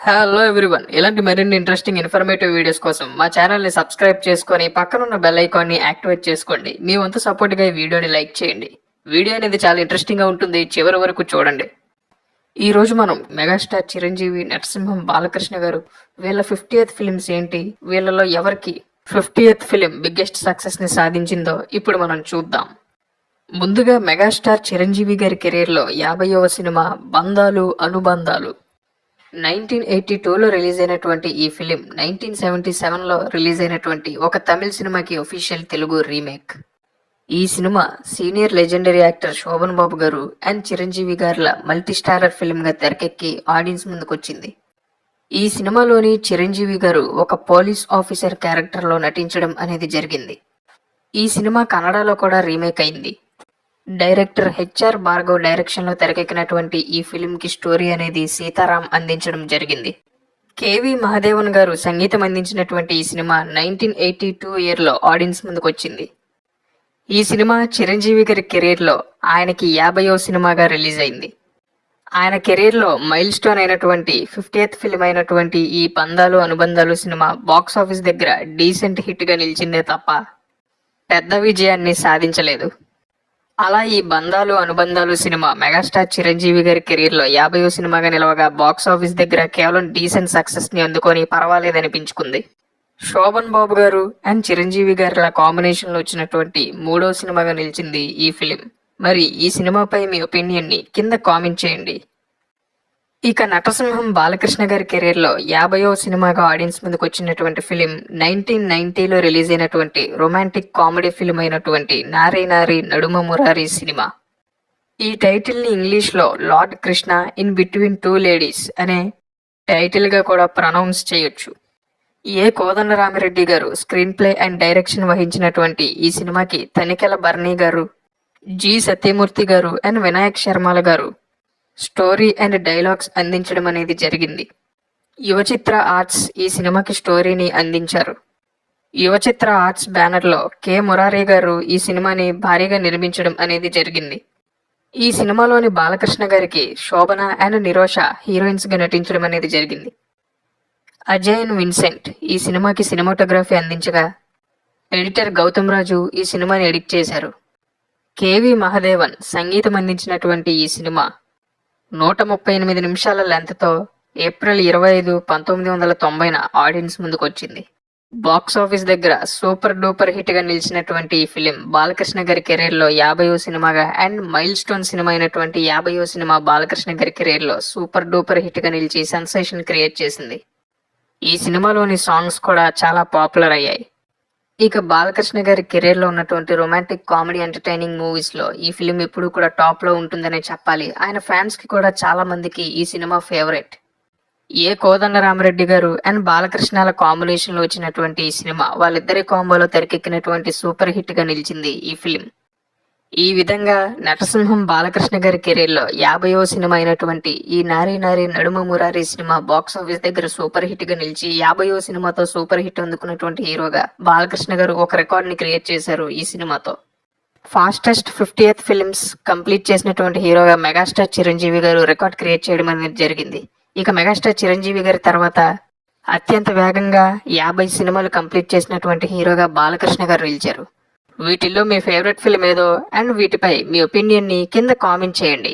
Hello everyone ఇలాంటి మరిన్ని interesting informative videos కోసం మా ఛానల్ని సబ్స్క్రైబ్ చేసుకొని పక్కనున్న బెల్ ఐకాన్ని యాక్టివేట్ చేసుకోండి. మీ వంతు సపోర్ట్గా ఈ వీడియోని లైక్ చేయండి. వీడియో అనేది చాలా ఇంట్రెస్టింగ్గా ఉంటుంది. చివరి వరకు చూడండి. ఈ రోజు మనం మెగాస్టార్ చిరంజీవి నరసింహం బాలకృష్ణ గారు వీళ్ళ ఫిఫ్టీయత్ ఫిలిమ్స్ ఏంటి? వీళ్ళలో ఎవరికి ఫిఫ్టీయత్ ఫిలిం బిగ్గెస్ట్ సక్సెస్ని సాధించిందో ఇప్పుడు మనం చూద్దాం. ముందుగా మెగాస్టార్ చిరంజీవి గారి కెరీర్లో యాభైవ సినిమా బంధాలు అనుబంధాలు. నైన్టీన్ ఎయిటీ టూలో రిలీజ్ అయినటువంటి ఈ ఫిలిం నైన్టీన్ సెవెంటీ సెవెన్లో రిలీజ్ అయినటువంటి ఒక తమిళ సినిమాకి ఒఫీషియల్ తెలుగు రీమేక్ ఈ cinema senior legendary actor Sobhan Babu garu and Chiranjeevi గారుల multi starrer ఫిల్మ్గా తెరకెక్కి ఆడియన్స్ ముందుకొచ్చింది. ఈ సినిమాలోని చిరంజీవి గారు ఒక పోలీస్ ఆఫీసర్ క్యారెక్టర్లో నటించడం అనేది జరిగింది. ఈ సినిమా కన్నడలో కూడా రీమేక్ అయింది. డైరెక్టర్ హెచ్ఆర్ భార్గవ్ డైరెక్షన్లో తెరకెక్కినటువంటి ఈ ఫిలింకి స్టోరీ అనేది సీతారాం అందించడం జరిగింది. కేవి మహాదేవన్ గారు సంగీతం అందించినటువంటి ఈ సినిమా నైన్టీన్ ఎయిటీ టూ ఇయర్లో ఆడియన్స్ ముందుకు వచ్చింది ఈ సినిమా చిరంజీవి గారి కెరీర్లో ఆయనకి యాభైవ సినిమాగా రిలీజ్ అయింది. ఆయన కెరీర్లో మైల్ స్టోన్ అయినటువంటి ఫిఫ్టీయత్ ఫిల్మ్ అయినటువంటి ఈ పందాలు అనుబంధాలు సినిమా బాక్స్ ఆఫీస్ దగ్గర డీసెంట్ హిట్గా నిలిచిందే తప్ప పెద్ద విజయాన్ని సాధించలేదు. అలా ఈ బంధాలు అనుబంధాలు సినిమా మెగాస్టార్ చిరంజీవి గారి కెరీర్లో యాభైవ సినిమాగా నిలవగా బాక్స్ ఆఫీస్ దగ్గర కేవలం డీసెంట్ సక్సెస్ని అందుకొని పర్వాలేదనిపించుకుంది. శోభన్ బాబు గారు అండ్ చిరంజీవి గారిల కాంబినేషన్లో వచ్చినటువంటి మూడో సినిమాగా నిలిచింది ఈ ఫిలిం. మరి ఈ సినిమాపై మీ ఒపీనియన్ని కింద కామెంట్ చేయండి. ఇక నటసింహం బాలకృష్ణ గారి కెరీర్లో యాభైవ సినిమాగా ఆడియన్స్ ముందుకు వచ్చినటువంటి ఫిలిం నైన్టీన్ నైన్టీలో రిలీజ్ అయినటువంటి రొమాంటిక్ కామెడీ ఫిలిం అయినటువంటి నారీ నారీ నడుమ మురారి సినిమా. ఈ టైటిల్ని ఇంగ్లీష్లో lord Krishna in between two ladies అనే టైటిల్గా కూడా ప్రొనౌన్స్ చేయొచ్చు. ఏ కోదండరామిరెడ్డి గారు స్క్రీన్ ప్లే అండ్ డైరెక్షన్ వహించినటువంటి ఈ సినిమాకి తనికెల బర్నీ గారు జి సత్యమూర్తి గారు అండ్ వినాయక్ శర్మల గారు స్టోరీ అండ్ డైలాగ్స్ అందించడం అనేది జరిగింది. యువచిత్ర ఆర్ట్స్ ఈ సినిమాకి స్టోరీని అందించారు. యువచిత్ర ఆర్ట్స్ బ్యానర్లో కె మురారి గారు ఈ సినిమాని భారీగా నిర్మించడం అనేది జరిగింది. ఈ సినిమాలోని బాలకృష్ణ గారికి శోభన అండ్ నిరోష హీరోయిన్స్గా నటించడం అనేది జరిగింది. అజయ్ అండ్ విన్సెంట్ ఈ సినిమాకి సినిమాటోగ్రఫీ అందించగా ఎడిటర్ గౌతమ్ రాజు ఈ సినిమాని ఎడిట్ చేశారు. కేవి మహదేవన్ సంగీతం అందించినటువంటి ఈ సినిమా నూట ముప్పై ఎనిమిది నిమిషాల లెంత్తో ఏప్రిల్ ఇరవై ఐదు పంతొమ్మిది వందల తొంభైన ఆడియన్స్ ముందుకు వచ్చింది బాక్స్ ఆఫీస్ దగ్గర సూపర్ డూపర్ హిట్గా నిలిచినటువంటి ఈ ఫిలిం బాలకృష్ణ గారి కెరీర్లో సినిమాగా అండ్ మైల్ స్టోన్ సినిమా అయినటువంటి యాభైవ సినిమా బాలకృష్ణ గారి కెరీర్లో సూపర్ డూపర్ హిట్గా నిలిచి సెన్సేషన్ క్రియేట్ చేసింది. ఈ సినిమాలోని సాంగ్స్ కూడా చాలా పాపులర్ అయ్యాయి. ఇక బాలకృష్ణ గారి కెరీర్లో ఉన్నటువంటి రొమాంటిక్ కామెడీ ఎంటర్టైనింగ్ మూవీస్లో ఈ ఫిలిం ఎప్పుడు కూడా టాప్లో ఉంటుందనే చెప్పాలి. ఆయన ఫ్యాన్స్కి కూడా చాలా మందికి ఈ సినిమా ఫేవరెట్ ఏ కోదండరామరెడ్డి గారు అండ్ బాలకృష్ణాల కాంబినేషన్లో వచ్చినటువంటి ఈ సినిమా వాళ్ళిద్దరి కాంబోలో తెరకెక్కినటువంటి సూపర్ హిట్గా నిలిచింది ఈ ఫిలిం ఈ విధంగా నటసింహం బాలకృష్ణ గారి కెరీర్లో యాభైవ సినిమా అయినటువంటి ఈ నారీ నారీ Naduma Murari cinema box office దగ్గర సూపర్ హిట్గా నిలిచి యాభైవ సినిమాతో సూపర్ హిట్ అందుకున్నటువంటి హీరోగా బాలకృష్ణ గారు ఒక రికార్డ్ని క్రియేట్ చేశారు ఈ సినిమాతో. ఫాస్టెస్ట్ ఫిఫ్టీయత్ ఫిల్మ్స్ కంప్లీట్ చేసినటువంటి హీరోగా మెగాస్టార్ చిరంజీవి గారు రికార్డ్ క్రియేట్ చేయడం అనేది జరిగింది. ఇక మెగాస్టార్ చిరంజీవి గారి తర్వాత అత్యంత వేగంగా యాభై సినిమాలు కంప్లీట్ చేసినటువంటి హీరోగా బాలకృష్ణ గారు నిలిచారు. వీటిల్లో మీ ఫేవరెట్ ఫిల్మ్ ఏదో అండ్ వీటిపై మీ ఒపీనియన్ని కింద కామెంట్ చేయండి.